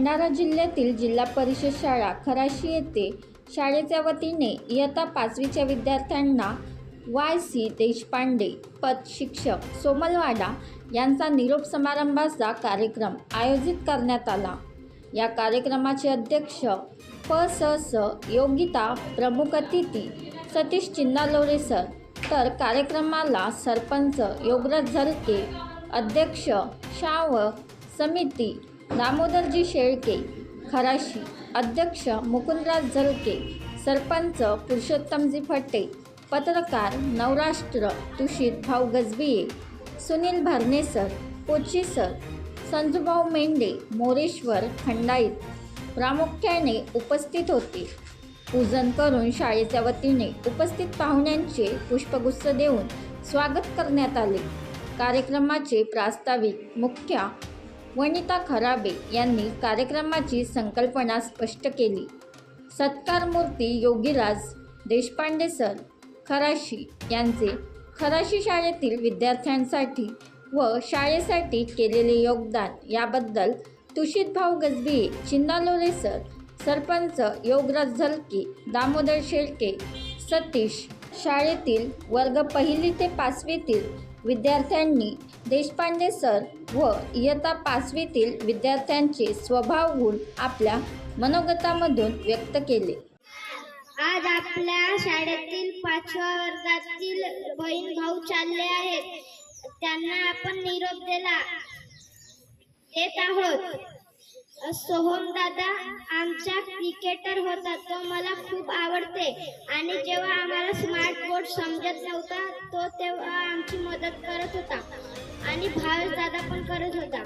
भंडारा जिल्ह्यातील जिल्हा परिषद शाळा खराशी येथे शाळेच्या वतीने इयत्ता पाचवीच्या विद्यार्थ्यांना वाय सी देशपांडे पद शिक्षक सोमलवाडा यांचा निरोप समारंभाचा कार्यक्रम आयोजित करण्यात आला. या कार्यक्रमाचे अध्यक्ष प स स योगिता प्रमुख अतिथी सतीश चिन्नालोरे सर. तर कार्यक्रमाला सरपंच योगराज झलके अध्यक्ष शाव समिती दामोदरजी शेळके खराशी अध्यक्ष मुकुंदराज झलके सरपंच पुरुषोत्तमजी फटे पत्रकार नवराष्ट्र तुषित भाऊ गजबिये सुनील भरणेसर कोची सर संजूभाऊ मेंढे मोरेश्वर खंडाईत प्रामुख्याने उपस्थित होते. पूजन करून शाळेच्या वतीने उपस्थित पाहुण्यांचे पुष्पगुच्छ देऊन स्वागत करण्यात आले. कार्यक्रमाचे प्रास्ताविक मुख्य वनिता खराबे यांनी कार्यक्रमाची संकल्पना स्पष्ट केली. सत्कार मूर्ती योगीराज देशपांडे सर खराशी यांचे खराशी शाळेतील विद्यार्थ्यांसाठी व शाळेसाठी केलेले योगदान याबद्दल तुषितभाऊ गजबीये गजबिये चिन्नालोरे सर सरपंच योगराज झलके दामोदर शेळके सतीश शाळेतील वर्ग पहिली ते पाचवीतील विद्यार्थ्यांनी देशपांडे सर व इयत्ता पाचवीतील विद्यार्थ्यांचे स्वभाव गुण आपल्या मनोगतामधून व्यक्त केले. आज आपल्या शाळेतील पाचव्या वर्गातील बहीण भाऊ चालले आहेत. त्यांना आपण निरोप दिला. देत आहोत. सोहम दादा आमचा क्रिकेटर होता. तो मला खूप आवडते. आणि जेव्हा आम्हाला स्मार्ट बोर्ड समजत नव्हता तो तेव्हा आमची मदत करत होता. आणि भावेश दादा पण करत होता.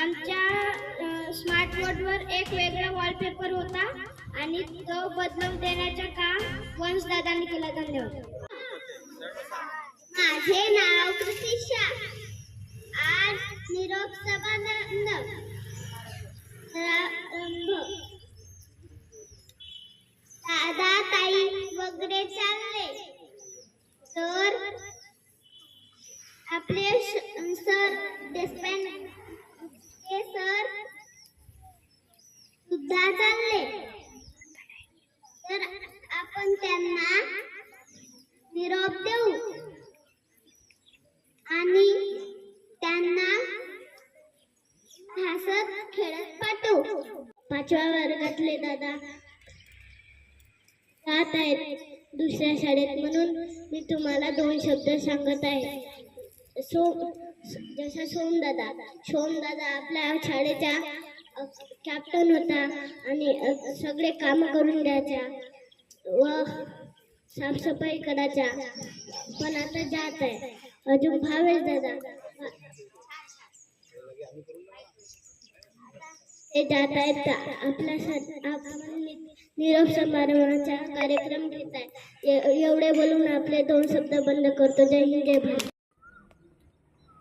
आमच्या स्मार्ट बोर्डवर एक वेगळा वॉलपेपर होता आणि तो बदलून देण्याचं काम वंश दादांनी केला. धन्यवाद. माझे नाव कृतिशा आज निरोप समारंभ प्रारंभ दादा ताई वगैरे चालले तर आपले सर देशपांडे सर सुद्धा चालले. तर आपण त्यांना निरोप देऊ. आणि त्यांना हसत खेळत पाठवू. पाचव्या वर्गातले दादा जात आहेत दुसऱ्या शाळेत म्हणून मी तुम्हाला दोन शब्द सांगत आहे. सोम जसा सोमदादा. सोमदादा आपल्या शाळेच्या कॅप्टन होता आणि सगळे काम करून द्यायचा व साफसफाई करायचा. पण आता जात आहे. अजून भावेश दादा. ते जात आहेत का- आपला निरोप समारंभाचा कार्यक्रम घेत आहे. एवढे बोलून आपले दोन शब्द बंद करतो. जय हिंद जय भारत.